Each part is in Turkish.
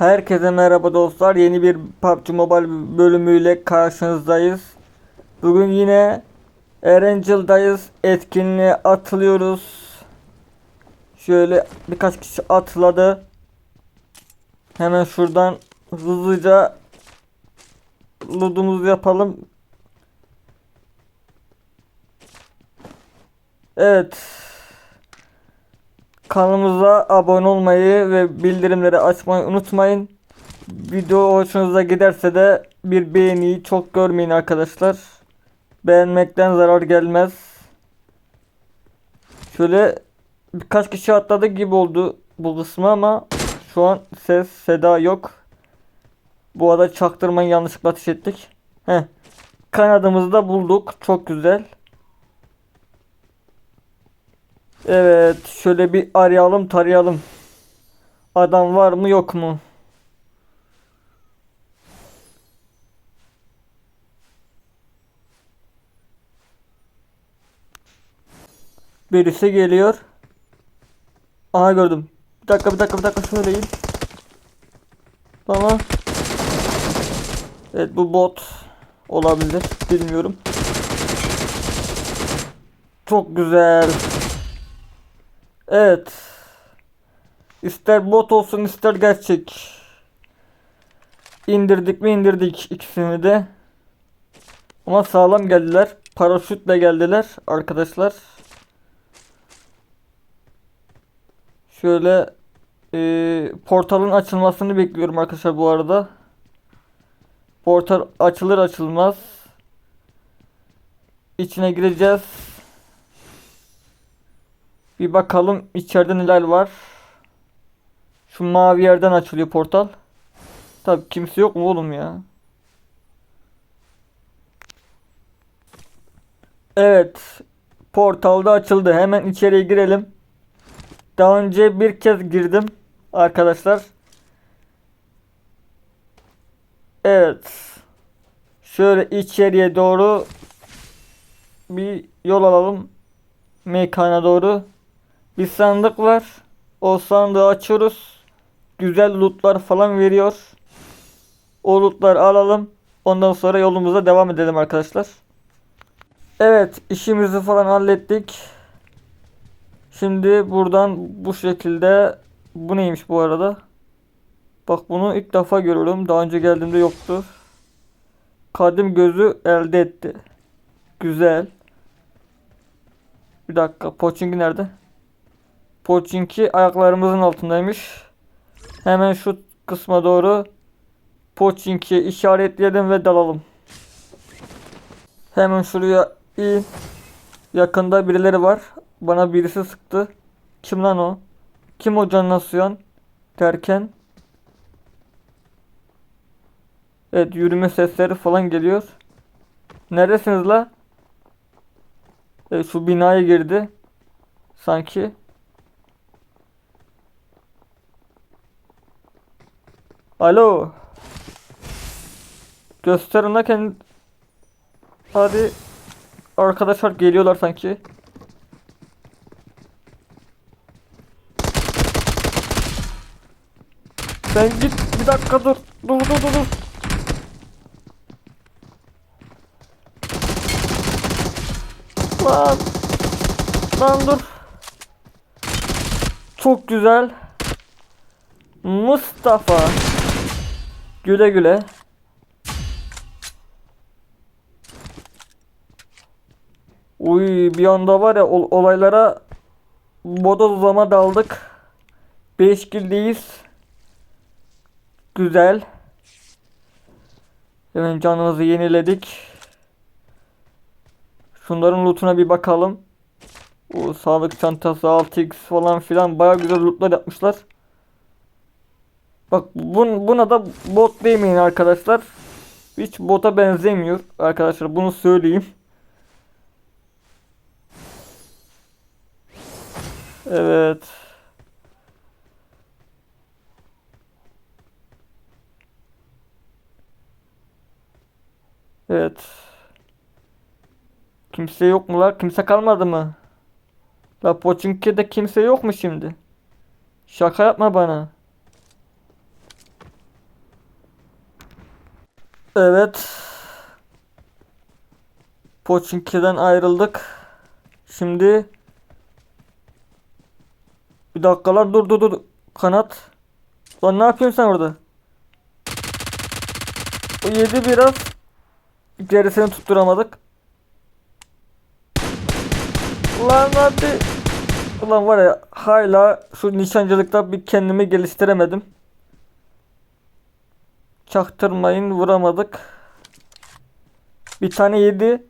Herkese merhaba dostlar. Yeni bir PUBG Mobile bölümüyle karşınızdayız. Bugün yine Erangel'dayız. Etkinliğe atılıyoruz. Şöyle birkaç kişi atladı. Hemen şuradan hızlıca lootumuzu yapalım. Evet. Kanalımıza abone olmayı ve bildirimleri açmayı unutmayın. Video hoşunuza giderse de bir beğeniyi çok görmeyin arkadaşlar. Beğenmekten zarar gelmez. Şöyle birkaç kişi atladı gibi oldu bu kısmı ama şu an ses seda yok. Bu arada çaktırmayın yanlışlıkla ateş ettik. Heh. Kanadımızı da bulduk. Çok güzel. Evet, şöyle bir arayalım, tarayalım. Adam var mı, yok mu? Birisi geliyor. Aha gördüm. Bir dakika, bir dakika, bir dakika söyleyeyim. Tamam. Evet, bu bot olabilir. Bilmiyorum. Çok güzel. Evet. İster bot olsun ister gerçek. İndirdik mi indirdik ikisini de. Ama sağlam geldiler. Paraşütle geldiler arkadaşlar. Şöyle e, portalın açılmasını bekliyorum arkadaşlar bu arada. Portal açılır açılmaz. İçine gireceğiz. Bir bakalım içeride neler var. Şu mavi yerden açılıyor portal. Tabi kimse yok mu oğlum ya? Evet. Portalda açıldı. Hemen içeriye girelim. Daha önce bir kez girdim arkadaşlar. Evet. Şöyle içeriye doğru bir yol alalım. Mekana doğru. Bir sandık var. O sandığı açıyoruz. Güzel lootlar falan veriyor. O lootları alalım. Ondan sonra yolumuza devam edelim arkadaşlar. Evet işimizi falan hallettik. Şimdi buradan bu şekilde bu neymiş bu arada? Bak bunu ilk defa görüyorum. Daha önce geldiğimde yoktu. Kadim gözü elde etti. Güzel. Bir dakika. Poçinki nerede? Poçinki ayaklarımızın altındaymış. Hemen şu kısma doğru Poçinki'yi işaretleyelim ve dalalım. Hemen şuraya in. Yakında birileri var. Bana birisi sıktı. Kim lan o? Kim o canına suyan? Derken. Evet yürüme sesleri falan geliyor. Neredesiniz la? Evet, şu binaya girdi. Sanki. Alo. Gösterin la kendi. Hadi. Arkadaşlar geliyorlar sanki. Sen git bir dakika dur. Dur dur dur dur. Lan. Lan dur. Çok güzel. Mustafa. Güle güle. Uy bir anda var ya ol- olaylara bodozlama daldık. 5 kildeyiz. Güzel. Hemen canımızı yeniledik. Şunların lootuna bir bakalım. O sağlık çantası 6x falan filan baya güzel lootlar yapmışlar. Bak bun, buna da bot demeyin arkadaşlar. Hiç bota benzemiyor arkadaşlar bunu söyleyeyim. Evet. Evet. Kimse yok mu la? Kimse kalmadı mı? La Pochinki'de kimse yok mu şimdi? Şaka yapma bana. Evet. Pochinki'den ayrıldık. Şimdi bir dakikalar dur dur dur. Kanat. Lan ne yapıyorsun sen orada? O yedi biraz. Gerisini tutturamadık. Ulan hadi. Ulan var ya hala şu nişancılıkta bir kendimi geliştiremedim. Çaktırmayın vuramadık. Bir tane yedi.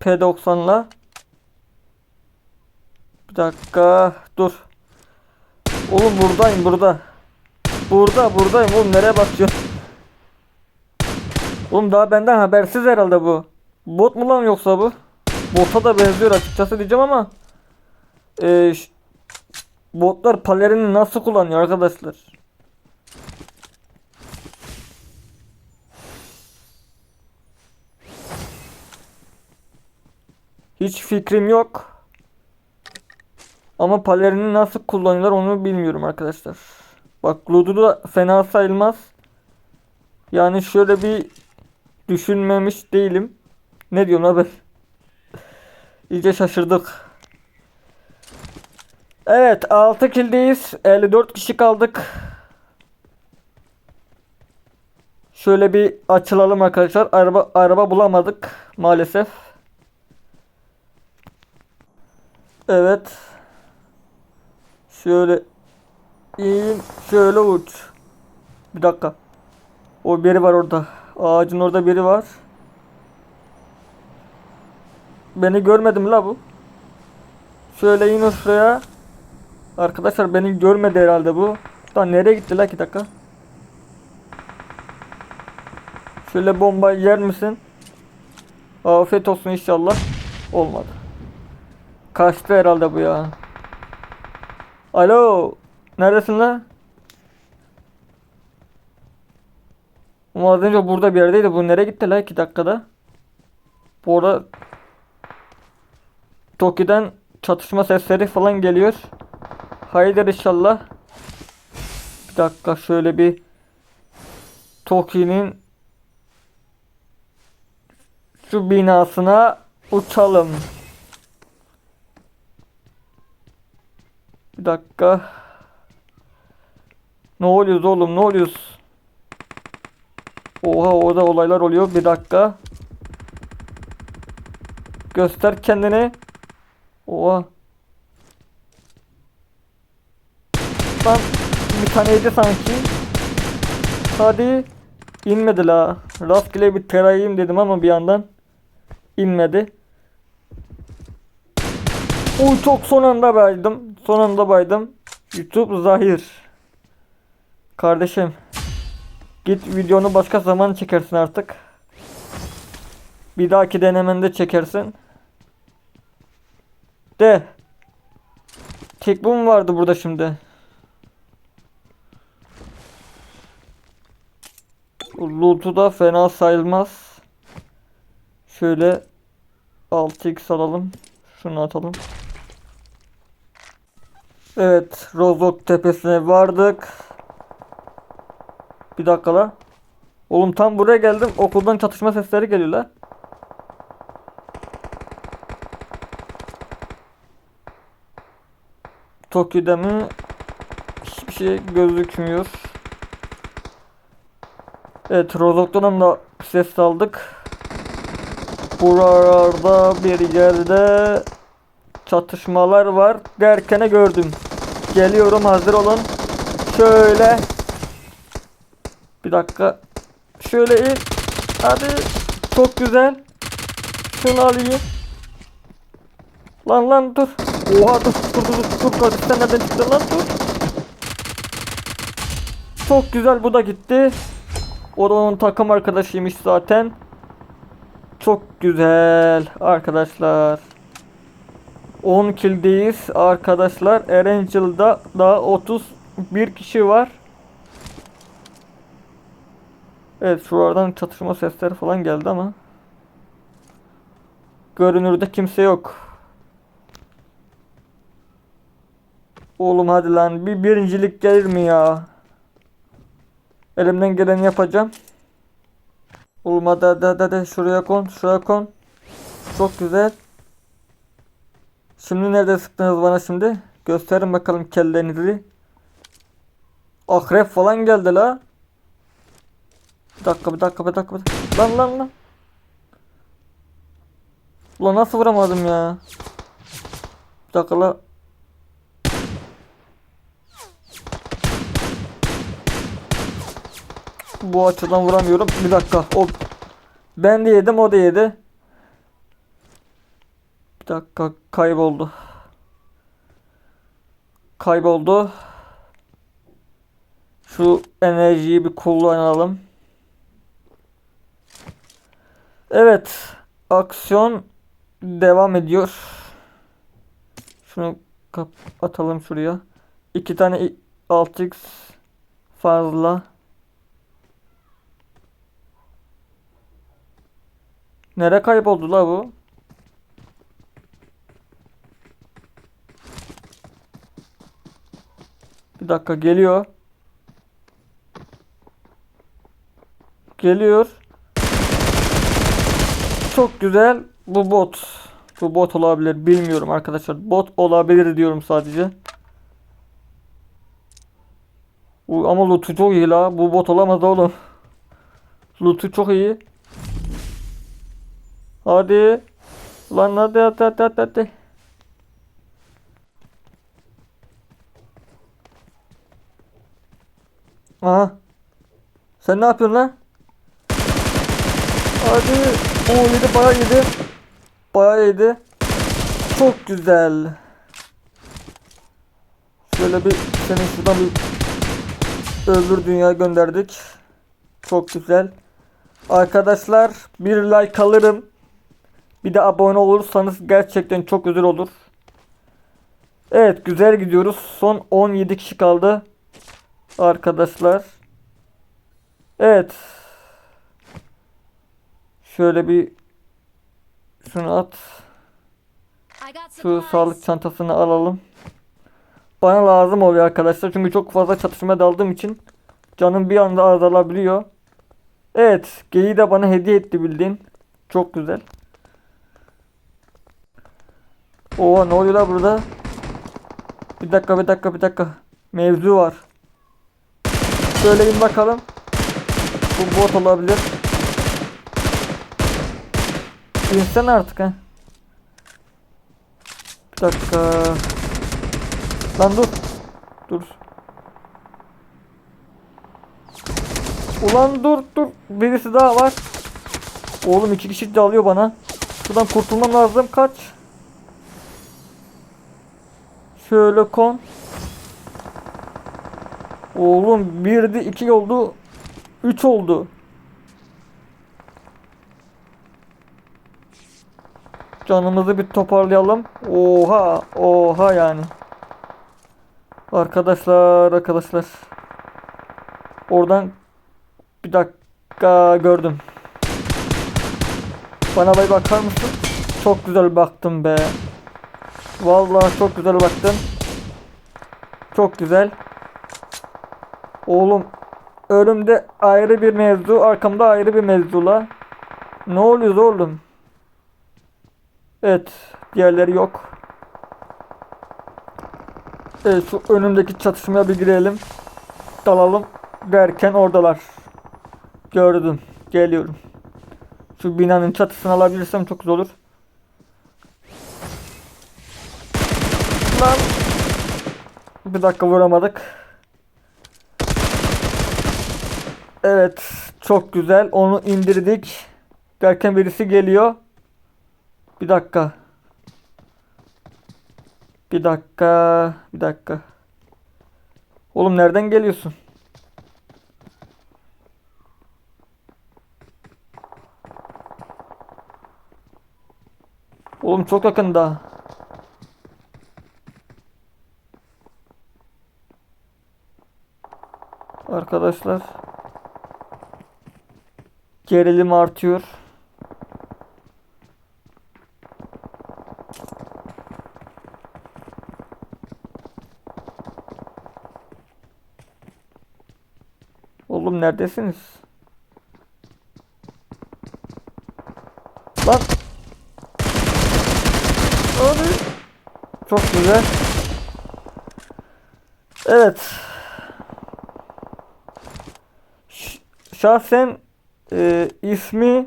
P90'la. Bir dakika dur. Oğlum buradayım burada. Burada buradayım oğlum nereye bakıyorsun? Oğlum daha benden habersiz herhalde bu. Bot mu lan yoksa bu? Bota da benziyor açıkçası diyeceğim ama. Ee, botlar palerini nasıl kullanıyor arkadaşlar? Hiç fikrim yok. Ama palerini nasıl kullanıyorlar onu bilmiyorum arkadaşlar. Bak Ludo da fena sayılmaz. Yani şöyle bir düşünmemiş değilim. Ne diyorsun abi? İyice şaşırdık. Evet 6 kildeyiz. 54 kişi kaldık. Şöyle bir açılalım arkadaşlar. Araba araba bulamadık maalesef. Evet. Şöyle in, şöyle uç. Bir dakika. O biri var orada. Ağacın orada biri var. Beni görmedim la bu. Şöyle in şuraya. Arkadaşlar beni görmedi herhalde bu. Lan nereye gitti la 2 dakika. Şöyle bomba yer misin? Afiyet olsun inşallah. Olmadı. Kaçtı herhalde bu ya. Alo. Neredesin la? Ama az önce burada bir yerdeydi. Bu nereye gitti la 2 dakikada? Bu arada Toki'den çatışma sesleri falan geliyor. Hayırdır inşallah. Bir dakika şöyle bir Toki'nin şu binasına uçalım. Bir dakika. Ne oluyoruz oğlum ne oluyoruz? Oha orada olaylar oluyor. Bir dakika. Göster kendini. Oha. Lan bir taneydi sanki. Hadi. İnmedi la. Rastgele bir terayim dedim ama bir yandan inmedi. Uy çok son anda baydım. Son anda baydım. YouTube zahir. Kardeşim. Git videonu başka zaman çekersin artık. Bir dahaki denemende çekersin. De. Tek bu mu vardı burada şimdi? Loot'u da fena sayılmaz. Şöyle 6x alalım. Şunu atalım. Evet, Rozok tepesine vardık. Bir dakika la. Oğlum tam buraya geldim. Okuldan çatışma sesleri geliyor la. Tokyo'da mı? Hiçbir şey gözükmüyor. Evet, Rozok'tan da ses aldık. Buralarda bir yerde çatışmalar var derkene gördüm. Geliyorum hazır olun. Şöyle. Bir dakika. Şöyle in. Hadi. Çok güzel. Şunu alayım. Lan lan dur. Oha dur dur dur dur. dur. Kardeş sen nereden çıktın lan dur. Çok güzel bu da gitti. O da onun takım arkadaşıymış zaten. Çok güzel arkadaşlar. 10 killdeyiz arkadaşlar. Erangel'da daha 31 kişi var. Evet şuradan çatışma sesleri falan geldi ama. Görünürde kimse yok. Oğlum hadi lan bir birincilik gelir mi ya? Elimden geleni yapacağım. Olmadı hadi hadi hadi şuraya kon şuraya kon. Çok güzel. Şimdi nerede sıktınız bana şimdi? Gösterin bakalım kellenizi. Akrep falan geldi la. Bir dakika bir dakika bir dakika. Bir dakika. Lan lan lan. Ulan nasıl vuramadım ya? Bir dakika la. Bu açıdan vuramıyorum. Bir dakika. O ben de yedim o da yedi. Bir dakika kayboldu. Kayboldu. Şu enerjiyi bir kullanalım. Evet. Aksiyon devam ediyor. Şunu kapatalım şuraya. İki tane i- 6x fazla. Nere kayboldu la bu? Bir dakika geliyor. Geliyor. Çok güzel. Bu bot. Bu bot olabilir. Bilmiyorum arkadaşlar. Bot olabilir diyorum sadece. Ama loot'u çok iyi la. Bu bot olamaz oğlum. Loot'u çok iyi. Hadi. Lan hadi hadi hadi hadi. Aha. Sen ne yapıyorsun lan? Hadi. O yedi bayağı yedi. Bayağı yedi. Çok güzel. Şöyle bir seni şuradan bir öbür dünya gönderdik. Çok güzel. Arkadaşlar bir like alırım. Bir de abone olursanız gerçekten çok güzel olur. Evet güzel gidiyoruz. Son 17 kişi kaldı. Arkadaşlar. Evet. Şöyle bir şunu at. Şu sağlık çantasını alalım. Bana lazım oluyor arkadaşlar. Çünkü çok fazla çatışma daldığım için canım bir anda azalabiliyor. Evet. Geyi de bana hediye etti bildiğin. Çok güzel. Oha ne oluyor la burada? Bir dakika bir dakika bir dakika. Mevzu var. Şöyle in bakalım. Bu bot olabilir. İnsan artık ha. Bir dakika. Lan dur. Dur. Ulan dur dur. Birisi daha var. Oğlum iki kişi de alıyor bana. Şuradan kurtulmam lazım. Kaç. Şöyle kon. Oğlum birdi iki oldu. Üç oldu. Canımızı bir toparlayalım. Oha, oha yani. Arkadaşlar, arkadaşlar. Oradan bir dakika gördüm. Bana bir bakar mısın? Çok güzel baktım be. Vallahi çok güzel baktın. Çok güzel. Oğlum önümde ayrı bir mevzu, arkamda ayrı bir mevzula. Ne oluyor oğlum? Evet, diğerleri yok. Evet, şu önümdeki çatışmaya bir girelim. Dalalım derken oradalar. Gördüm. Geliyorum. Şu binanın çatısını alabilirsem çok güzel olur. Lan. Bir dakika vuramadık. Evet. Çok güzel. Onu indirdik. Derken birisi geliyor. Bir dakika. Bir dakika. Bir dakika. Oğlum nereden geliyorsun? Oğlum çok yakında. Arkadaşlar. Gerilim artıyor. Oğlum neredesiniz? Lan. Abi. Çok güzel. Evet. Ş- şahsen e, ismi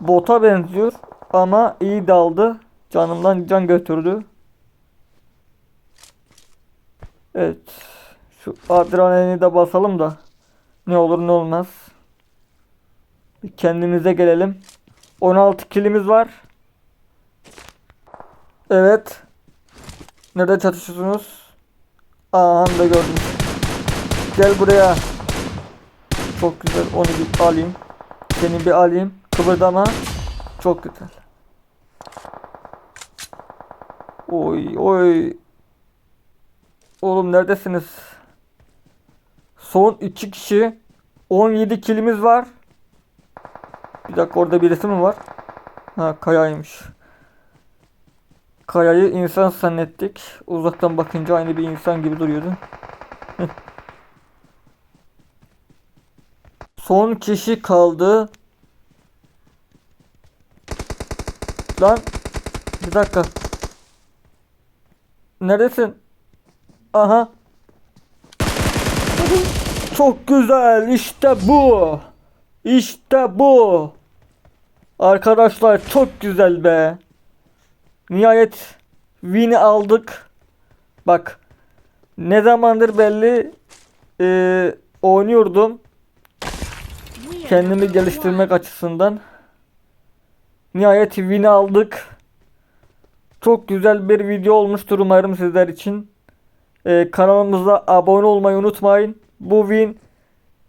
bota benziyor ama iyi daldı. Canımdan can götürdü. Evet. Şu adrenalini de basalım da ne olur ne olmaz. Bir kendimize gelelim. 16 kilimiz var. Evet. Nerede çatışıyorsunuz? Aha da gördüm. Gel buraya. Çok güzel. Onu bir alayım. Seni bir alayım. Kıvırdama. Çok güzel. Oy oy. Oğlum neredesiniz? Son 2 kişi. 17 kilimiz var. Bir dakika orada birisi mi var? Ha kayaymış. Kayayı insan zannettik. Uzaktan bakınca aynı bir insan gibi duruyordu. Heh. Son kişi kaldı. Lan bir dakika. Neredesin? Aha. Çok güzel. İşte bu. İşte bu. Arkadaşlar çok güzel be. Nihayet win'i aldık. Bak. Ne zamandır belli eee, oynuyordum. Kendimi geliştirmek açısından. Nihayet win'i aldık. Çok güzel bir video olmuştur umarım sizler için. Ee, kanalımıza abone olmayı unutmayın. Bu win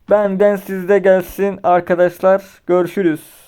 benden sizde gelsin arkadaşlar. Görüşürüz.